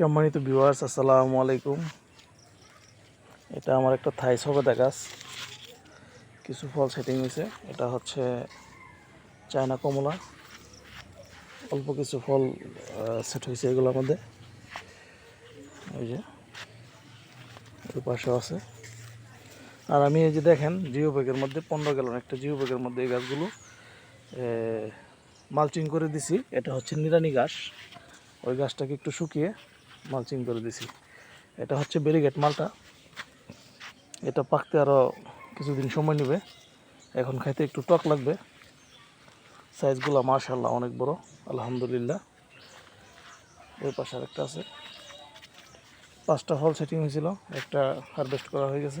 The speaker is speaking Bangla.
সম্মানিত ভিউয়ার্স আসসালামু আলাইকুম। এটা আমার একটা থাই সবেদা গাছ। কিছু ফল সেটিং হয়েছে। এটা হচ্ছে চায়না কমলা। অল্প কিছু ফল সেট হয়েছে এগুলোর মধ্যে। ওই যে ওই পাশেও আছে। আর আমি এই যে দেখেন জিও ব্যাগের মধ্যে পনেরো গ্যালন, একটা জিও ব্যাগের মধ্যে এই গাছগুলো মালচিং করে দিছি। এটা হচ্ছে নিরানি ঘাস ওই গাছটাকে একটু শুকিয়ে মালচিং করে দিছি। এটা হচ্ছে ব্যারিগেট মালটা। এটা পাকতে আরও কিছুদিন সময় নেবে। এখন খাইতে একটু টক লাগবে। সাইজগুলো মাশাল্লাহ অনেক বড়, আলহামদুলিল্লাহ। এর পাশে আরেকটা আছে। পাঁচটা হল সেটিং হয়েছিল, একটা হারভেস্ট করা হয়ে গেছে।